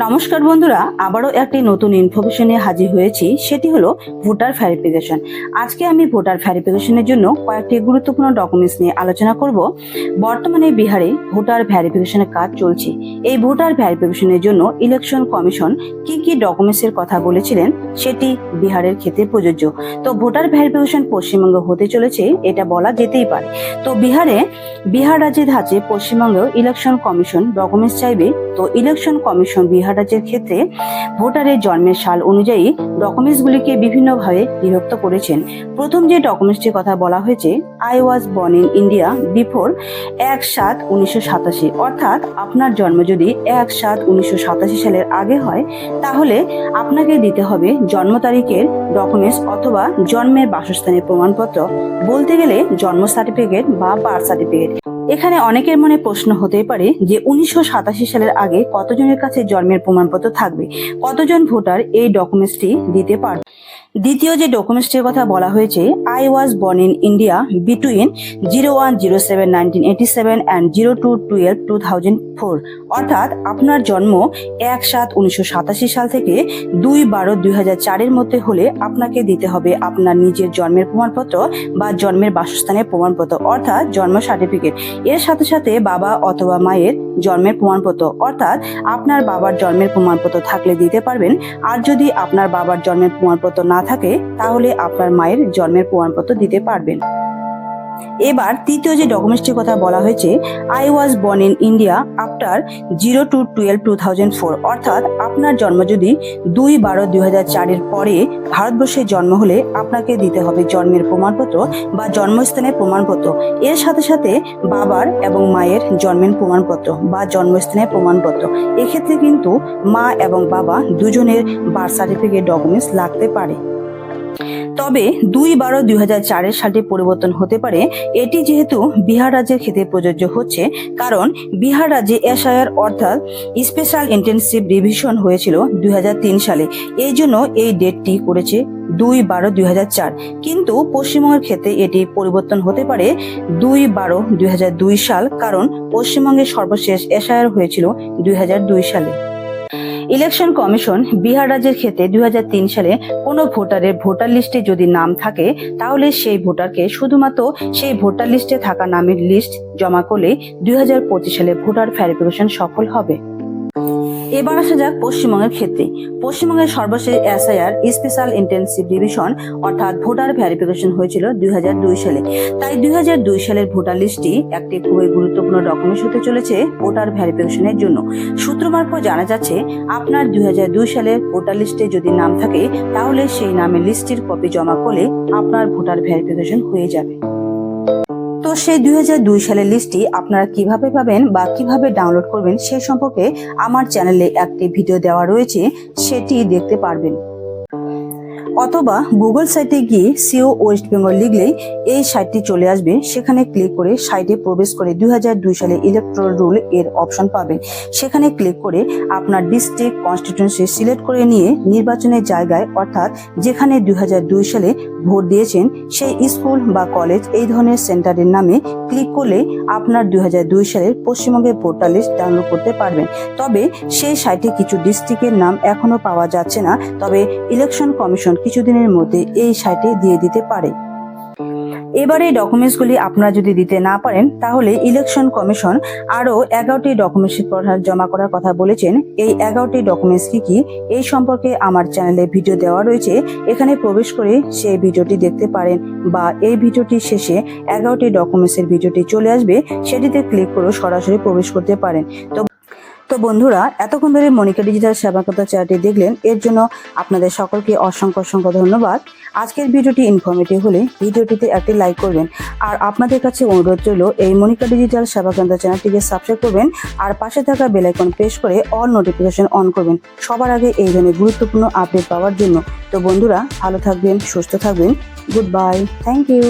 নমস্কার বন্ধুরা, আবারও একটি নতুন ইনফরমেশন নিয়ে হাজির হয়েছি, সেটি হলো ভোটার ভ্যারিফিকেশন আজকে আমি ভোটার ভ্যারিফিকেশনের জন্য কয়েকটি গুরুত্বপূর্ণ ডকুমেন্টস নিয়ে আলোচনা করব। বর্তমানে বিহারে ভোটার ভ্যারিফিকেশনের কাজ চলছে। এই ভোটার ভ্যারিফিকেশনের জন্য ইলেকশন কমিশন কি কি ডকুমেন্টসের কথা বলেছিলেন, সেটি বিহারের ক্ষেত্রে প্রযোজ্য। তো ভোটার ভ্যারিফিকেশন পশ্চিমবঙ্গ হতে চলেছে, এটা বলা যেতেই পারে। তো বিহারে, বিহার রাজ্যের ধাঁচে পশ্চিমবঙ্গেও ইলেকশন কমিশন ডকুমেন্টস চাইবে। তো ইলেকশন কমিশন বিহার রাজ্যের ক্ষেত্রে ভোটারের জন্মের সাল অনুযায়ী ডকুমেন্টসগুলিকে বিভিন্নভাবে বিভক্ত করেছেন। প্রথম যে ডকুমেন্টসটির কথা বলা হয়েছে I was born in India before এক সাত উনিশশো সাতাশি অর্থাৎ আপনার জন্ম যদি এক সাত উনিশশো সাতাশি সালের আগে হয়, তাহলে আপনাকে দিতে হবে জন্ম তারিখের ডকুমেন্টস অথবা জন্মের বাসস্থানের প্রমাণপত্র। বলতে গেলে জন্ম সার্টিফিকেট বা বার্থ সার্টিফিকেট। এখানে অনেকের মনে প্রশ্ন হতে পারে যে উনিশশো সাতাশি সালের আগে কতজনের কাছে জন্মের প্রমাণপত্র থাকবে? কতজন ভোটার এই ডকুমেন্টসটি দিতে পারবে? দ্বিতীয় যে ডকুমেন্টসটির কথা বলা হয়েছে I was born in India between zero one zero seven nineteen eighty seven and zero two twelve two thousand four অর্থাৎ আপনার জন্ম এক সাত উনিশশো সাতাশি সাল থেকে দুই বারো দুই হাজার চারের মধ্যে হলে আপনাকে দিতে হবে আপনার নিজের জন্মের প্রমাণপত্র বা জন্মের বাসস্থানের প্রমাণপত্র, অর্থাৎ জন্ম সার্টিফিকেট এর সাথে সাথে বাবা অথবা মায়ের জন্মের প্রমাণপত্র, অর্থাৎ আপনার বাবার জন্মের প্রমাণপত্র থাকলে দিতে পারবেন। আর যদি আপনার বাবার জন্মের প্রমাণপত্র না থাকে, তাহলে আপনার মায়ের জন্মের প্রমাণপত্র দিতে পারবেন। এবার তৃতীয় যে ডকুমেন্টসটির কথা বলা হয়েছে I was born in India after zero two twelve two thousand four অর্থাৎ আপনার জন্ম যদি দুই বারো দুই হাজার চারের পরে ভারতবর্ষে জন্ম হলে আপনাকে দিতে হবে জন্মের প্রমাণপত্র বা জন্মস্থানের প্রমাণপত্র। এর সাথে সাথে বাবার এবং মায়ের জন্মের প্রমাণপত্র বা জন্মস্থানের প্রমাণপত্র। এক্ষেত্রে কিন্তু মা এবং বাবা দুজনের বার্থ সার্টিফিকেট ডকুমেন্টস লাগতে পারে। তবে দুই বারো দুই হাজার চারের সালটি পরিবর্তন হতে পারে। এটি যেহেতু বিহার রাজ্যের ক্ষেত্রে প্রযোজ্য হচ্ছে, কারণ বিহার রাজ্যে এসআইআর অর্থাৎ স্পেশাল ইন্টেনসিভ রিভিশন হয়েছিল দুই হাজার তিন সালে। এই জন্য এই ডেটটি করেছে দুই বারো দুই কিন্তু পশ্চিমবঙ্গের ক্ষেত্রে এটি পরিবর্তন হতে পারে দুই বারো দুই সাল, কারণ পশ্চিমবঙ্গের সর্বশেষ এসআইআর হয়েছিল দুই হাজার দুই সালে। ইলেকশন কমিশন বিহার রাজ্যের ক্ষেত্রে দুই হাজার তিন সালে কোনো ভোটারের ভোটার লিস্টে যদি নাম থাকে, তাহলে সেই ভোটারকে শুধুমাত্র সেই ভোটার লিস্টে থাকা নামের লিস্ট জমা করলে দুই হাজার পঁচিশ সালে ভোটার ভ্যারিফিকেশন সফল হবে। এবার আসা যাক পশ্চিমবঙ্গের ক্ষেত্রে। পশ্চিমবঙ্গের সর্বশেষ এসআইআর স্পেশাল ইন্টেনসিভ ডিভিশন অর্থাৎ ভোটার ভ্যারিফিকেশন হয়েছিল দুই হাজার দুই সালে। তাই দুই হাজার দুই সালের ভোটার লিস্টটি একটি খুবই গুরুত্বপূর্ণ ডকুমেন্ট হতে চলেছে ভোটার ভ্যারিফিকেশনের জন্য। সূত্র মারফত জানা যাচ্ছে, আপনার দুই হাজার দুই সালের ভোটার লিস্টে যদি নাম থাকে, তাহলে সেই নামের লিস্টের কপি জমা করলে আপনার ভোটার ভ্যারিফিকেশন হয়ে যাবে। সেই দুই হাজার দুই সালের লিস্টটি আপনারা কীভাবে পাবেন বা কীভাবে ডাউনলোড করবেন সে সম্পর্কে আমার চ্যানেলে একটি ভিডিও দেওয়া রয়েছে, সেটি দেখতে পারবেন। অথবা গুগল সাইটে গিয়ে সিও ওয়েস্ট বেঙ্গল লিখলেই এই সাইটটি চলে আসবে। সেখানে ক্লিক করে সাইটে প্রবেশ করে দুই সালে ইলেকট্রাল রুল এর অপশন পাবেন। সেখানে ক্লিক করে আপনার ডিস্ট্রিক্ট কনস্টিটিউন্সি সিলেক্ট করে নিয়ে নির্বাচনের জায়গায় অর্থাৎ যেখানে দুই সালে ভোট দিয়েছেন সেই স্কুল বা কলেজ এই ধরনের সেন্টারের নামে ক্লিক করলে আপনার দুই সালের পশ্চিমবঙ্গের ভোটার লিস্ট ডাউনলোড করতে পারবেন। তবে সেই সাইটে কিছু ডিস্ট্রিক্টের নাম এখনও পাওয়া যাচ্ছে না। তবে ইলেকশন কমিশন কিছুদিনের মধ্যে এই সাইটে দিয়ে দিতে পারে। এবারে এই ডকুমেন্টসগুলি আপনারা যদি দিতে না পারেন, তাহলে ইলেকশন কমিশন আরও এগারোটি ডকুমেন্টস জমা করার কথা বলেছেন। এই এগারোটি ডকুমেন্টস কি কি? এই সম্পর্কে আমার চ্যানেলে ভিডিও দেওয়া রয়েছে। এখানে প্রবেশ করে সেই ভিডিওটি দেখতে পারেন বা এই ভিডিওটি শেষে এগারোটি ডকুমেন্টসের ভিডিওটি চলে আসবে। সেটিতে ক্লিক করে সরাসরি প্রবেশ করতে পারেন। তো তো বন্ধুরা, এতক্ষণ ধরে মনিকা ডিজিটাল সেবাকতা চ্যানেলটি দেখলেন। এর জন্য আপনাদের সকলকে অসংখ্য অসংখ্য ধন্যবাদ। আজকের ভিডিওটি ইনফরমেটিভ হলে ভিডিওটিতে একটি লাইক করবেন। আর আপনাদের কাছে অনুরোধ রইল, এই মনিকা ডিজিটাল সেবাকেন্দ্র চ্যানেলটিকে সাবস্ক্রাইব করবেন আর পাশে থাকা বেলাইকন প্রেস করে অল নোটিফিকেশন অন করবেন। সবার আগে এই ধরনের গুরুত্বপূর্ণ আপডেট পাওয়ার জন্য। তো বন্ধুরা, ভালো থাকবেন, সুস্থ থাকবেন। Good bye thank you